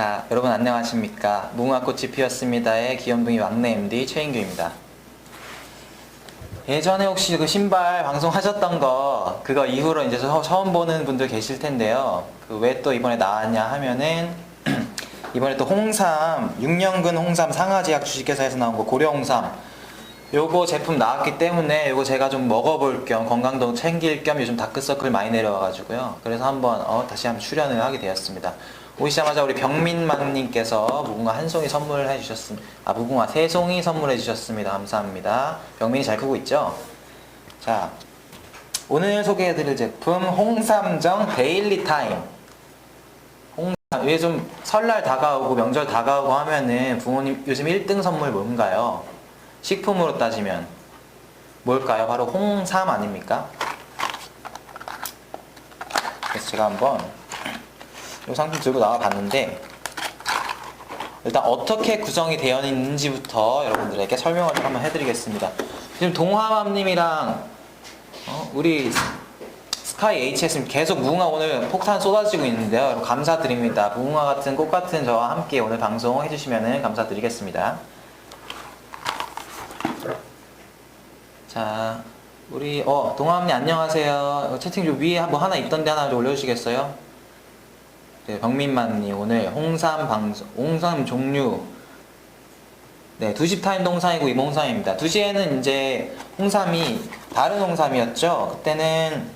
자, 여러분 안녕하십니까. 무궁화꽃이 피었습니다의 귀염둥이 막내 MD 최인규입니다. 예전에 혹시 그 신발 방송하셨던 거, 그거 이후로 이제 처- 처음 보는 분들 계실 텐데요. 그 왜 또 이번에 나왔냐 하면은, 이번에 또 홍삼, 6년근 홍삼 상하제약 주식회사에서 나온 거 고려 홍삼. 요거 제품 나왔기 때문에 요거 제가 좀 먹어볼 겸 건강도 챙길 겸 요즘 다크서클 많이 내려와가지고요. 그래서 한번 어, 다시 한번 출연을 하게 되었습니다. 오시자마자 우리 병민망님께서 무궁화 한 송이 선물해 주셨습니다. 아 무궁화 세 송이 선물해 주셨습니다. 감사합니다. 병민이 잘 크고 있죠? 자 오늘 소개해드릴 제품 홍삼정 데일리 타임. 홍삼 좀 설날 다가오고 명절 다가오고 하면은 부모님 요즘 1등 선물 뭔가요? 식품으로 따지면 뭘까요? 바로 홍삼 아닙니까? 그래서 제가 한번 이 상품 들고 나와 봤는데 일단 어떻게 구성이 되어 있는지부터 여러분들에게 설명을 좀 한번 해드리겠습니다. 지금 동화맘님이랑 어, 우리 스카이 HS님 계속 무궁화 오늘 폭탄 쏟아지고 있는데요. 감사드립니다. 무궁화 같은 꽃 같은 저와 함께 오늘 방송 해주시면 감사드리겠습니다. 자, 우리 어 동화함님 안녕하세요. 채팅 좀 위에 뭐 하나 있던데 하나 좀 올려주시겠어요? 네, 병민만님 오늘 홍삼 방송, 홍삼 종류. 네, 2시 타임 동상이고 이몽상입니다. 2시에는 이제 홍삼이 다른 홍삼이었죠. 그때는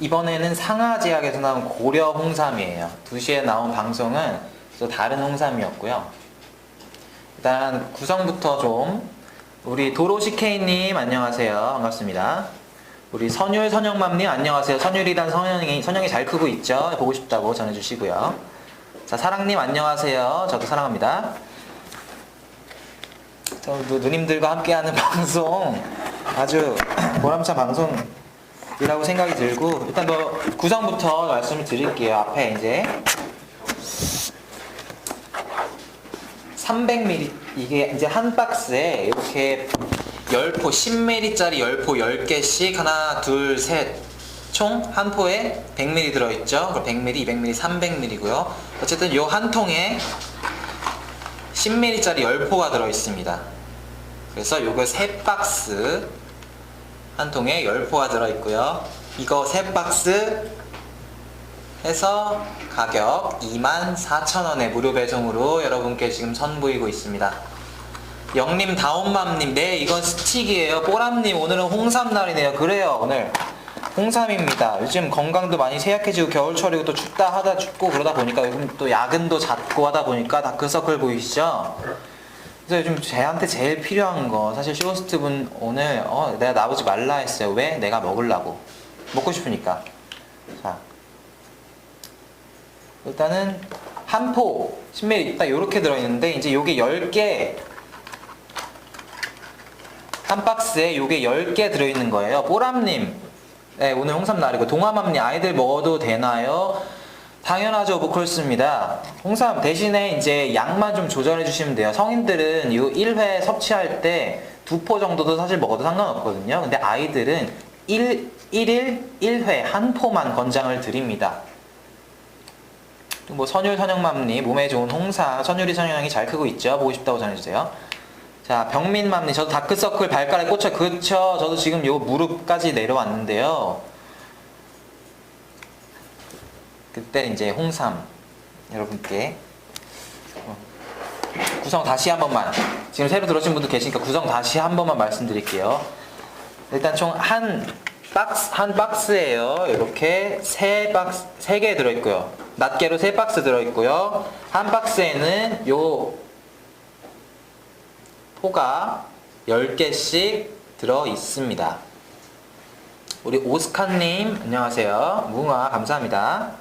이번에는 상하제약에서 나온 고려 홍삼이에요. 2시에 나온 방송은 또 다른 홍삼이었고요. 일단 구성부터 좀 우리 도로시케이님 안녕하세요 반갑습니다 우리 선율 선영맘님 안녕하세요. 선율이란 선영이 선영이 잘 크고 있죠? 보고 싶다고 전해주시고요. 자 사랑님 안녕하세요. 저도 사랑합니다. 저 누- 누님들과 함께하는 방송 아주 보람찬 방송이라고 생각이 들고 일단 뭐 구성부터 말씀을 드릴게요. 앞에 이제 300ml 이게 이제 한 박스에 이렇게 10포 10ml짜리 10포 10개씩 하나 둘 셋. 총 한 포에 100ml 들어있죠? 그럼 100ml 200ml 300ml고요. 어쨌든 요 한 통에 10ml짜리 10포가 들어있습니다. 그래서 요거 세 박스 한 통에 10포가 들어있고요. 이거 세 박스 해서 가격 24,000원에 무료 배송으로 여러분께 지금 선보이고 있습니다. 영님 다운맘님 네 이건 스틱이에요. 뽀람님 오늘은 홍삼날이네요. 그래요 오늘 홍삼입니다. 요즘 건강도 많이 쇠약해지고 겨울철이고 또 춥다 하다 춥고 그러다 보니까 요즘 또 야근도 잦고 하다 보니까 다크서클 보이시죠? 그래서 요즘 저한테 제일 필요한 거 사실 쇼호스트 분 오늘 어 내가 나오지 말라 했어요. 왜? 내가 먹으려고 먹고 싶으니까. 자 일단은 한포 10ml 딱 요렇게 들어있는데 이제 요게 10개 한 박스에 요게 10개 들어있는 거예요. 뽀람님. 네, 오늘 홍삼 날이고 동화맘님 아이들 먹어도 되나요? 당연하죠. 오브콜스입니다. 홍삼 대신에 이제 양만 좀 조절해 주시면 돼요. 성인들은 요 1회 섭취할 때 두 포 정도도 사실 먹어도 상관없거든요. 근데 아이들은 1, 1일 1회 한 포만 권장을 드립니다. 뭐 선율 선영맘님 몸에 좋은 홍삼 선율이 선영이 잘 크고 있죠? 보고 싶다고 전해주세요 자 병민맘님 저도 다크서클 발가락에 꽂혀 그쵸 저도 지금 요 무릎까지 내려왔는데요 그때 이제 홍삼 여러분께 어, 구성 다시 한 번만 지금 새로 들어오신 분도 계시니까 구성 다시 한 번만 말씀드릴게요 일단 총 한 박스 한 박스예요. 이렇게 세 박스 세 개 들어 있고요. 낱개로 세 박스 들어 있고요. 한 박스에는 요 포가 10개씩 들어 있습니다. 우리 오스카님 안녕하세요. 무궁화 감사합니다.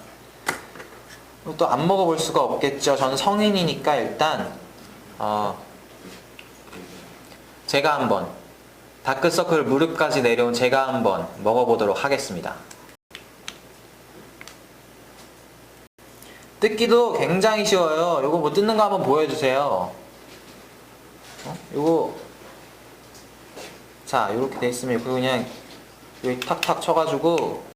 또 안 먹어볼 수가 없겠죠. 저는 성인이니까 일단 어 제가 한번 다크서클 무릎까지 내려온 제가 한번 먹어보도록 하겠습니다. 뜯기도 굉장히 쉬워요. 요거 뭐 뜯는 거 한번 보여주세요. 어? 요거 자 요렇게 돼 있으면 이거 그냥 여기 탁탁 쳐가지고